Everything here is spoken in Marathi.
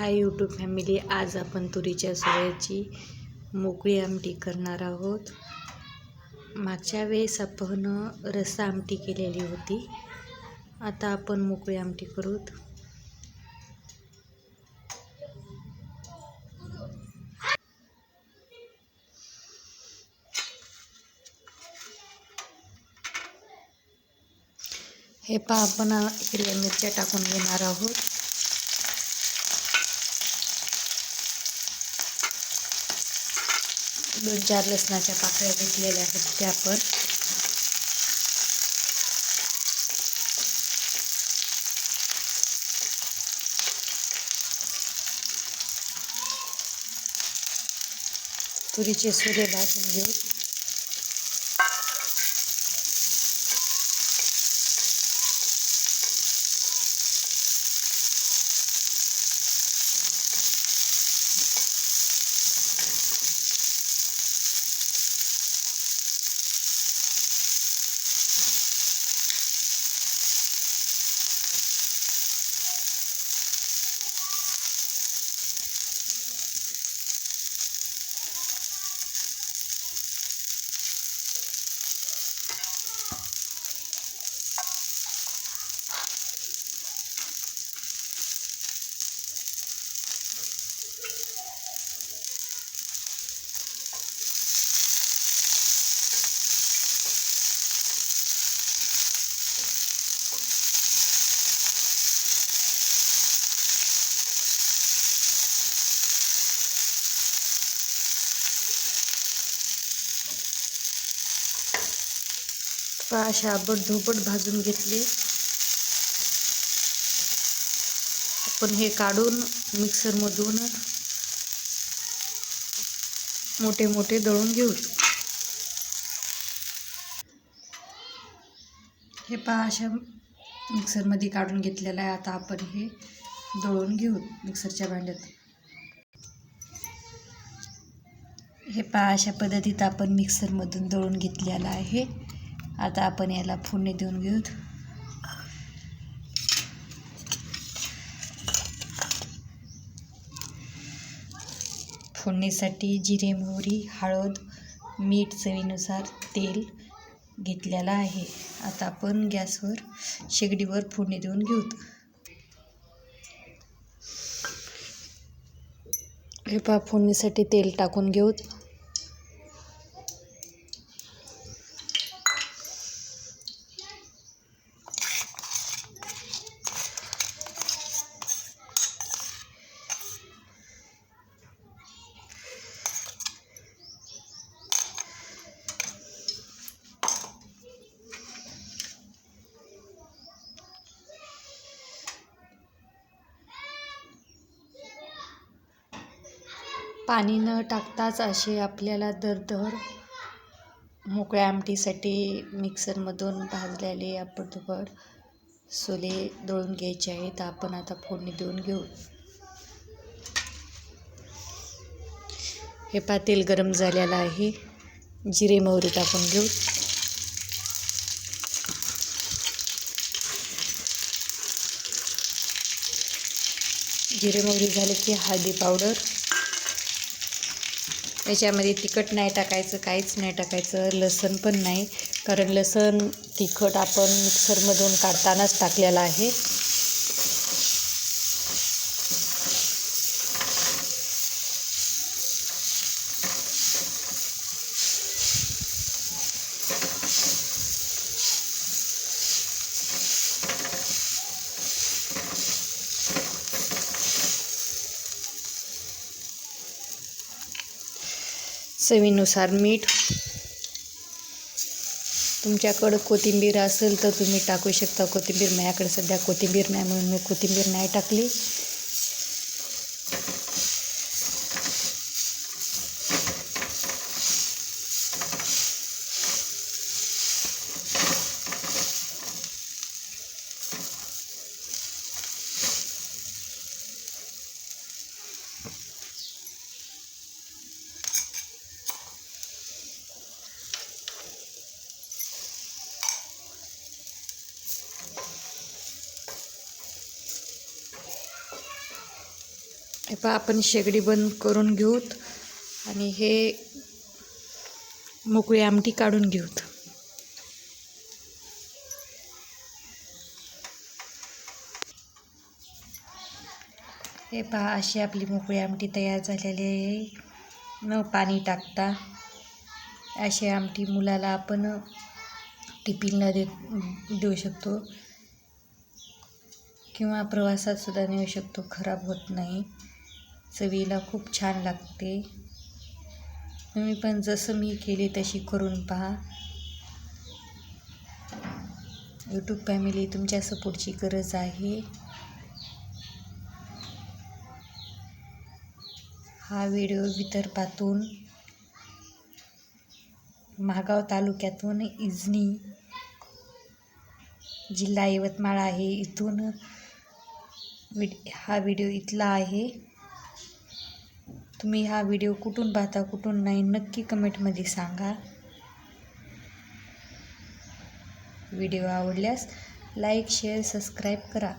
हाय यूट्यूब फॅमिली आज आपण तुरीच्या सोयाची मोकळी आमटी करणार आहोत. मागच्या वेळेस आपण रस्सा आमटी केलेली होती. आता आपण मोकळी आमटी करूत. हे पहा आपण हिरव्या मिरच्या टाकून घेणार आहोत. दोन चार लसणाच्या पाकळ्या घेतलेल्या आहेत त्या पण तुरीचे सुरे भाजून घेऊ. अशा धोबट भाजून घेतले. आपण हे काढून मिक्सरमधून मोठे मोठे दळून घेऊ. हे पहा अशा मिक्सरमध्ये काढून घेतलेलं आहे. आता आपण हे दळून घेऊ मिक्सरच्या भांड्यात. हे पहा अशा पद्धतीत आपण मिक्सरमधून दळून घेतलेलं आहे. आता आपण याला फोडणी देऊन घेऊत. फोडणीसाठी जिरे मोहरी हळद मीठ चवीनुसार तेल घेतलेलं आहे. आता आपण गॅसवर शेगडीवर फोडणी देऊन घेऊत. हे पा फोडणीसाठी तेल टाकून घेऊत. पाणी न टाकताच असे आपल्याला दरदर मोकळ्या आमटीसाठी मिक्सरमधून भाजलेले आपण सोले दळून घ्यायचे आहेत. आपण आता फोडणी देऊन घेऊ. हे पातेल गरम झालेलं आहे. जिरे मोहरी टाकून घेऊ. जिरे मोहरी झाले की हळदी पावडर. याच्यामध्ये तिखट नाही टाकायचं काहीच नाही टाकायचं लसण पण नाही. कारण लसण तिखट आपण मिक्सरमधून काढतानाच टाकलेलं आहे. चवीनुसार मीठ. तुमच्याकडं कोथिंबीर असेल तर तुम्ही टाकू शकता. कोथिंबीर माझ्याकडे सध्या कोथिंबीर नाही म्हणून मी कोथिंबीर नाही टाकली. पहा आपण शेगडी बंद करून घेऊत आणि हे मोकळी आमटी काढून घेऊत. हे पहा अशी आपली मोकळी आमटी तयार झालेली आहे. न पाणी टाकता अशी आमटी मुलाला आपण टिफिनला दे देऊ शकतो. किंवा प्रवासात सुद्धा नेऊ शकतो खराब होत नाही. चवीला खूप छान लागते. तुम्ही पण जसं मी केली तशी करून पहा. यूट्यूब फॅमिली तुमच्या सपोर्टची गरज आहे. हा व्हिडिओ विदर्भातून महागाव तालुक्यातून इजनी जिल्हा यवतमाळ आहे. इथून विड हा व्हिडिओ इथला आहे. तुम्ही हा व्हिडिओ कुठून पाहता कुठून नाही नक्की कमेंटमध्ये सांगा. व्हिडिओ आवडल्यास लाईक शेअर सबस्क्राईब करा.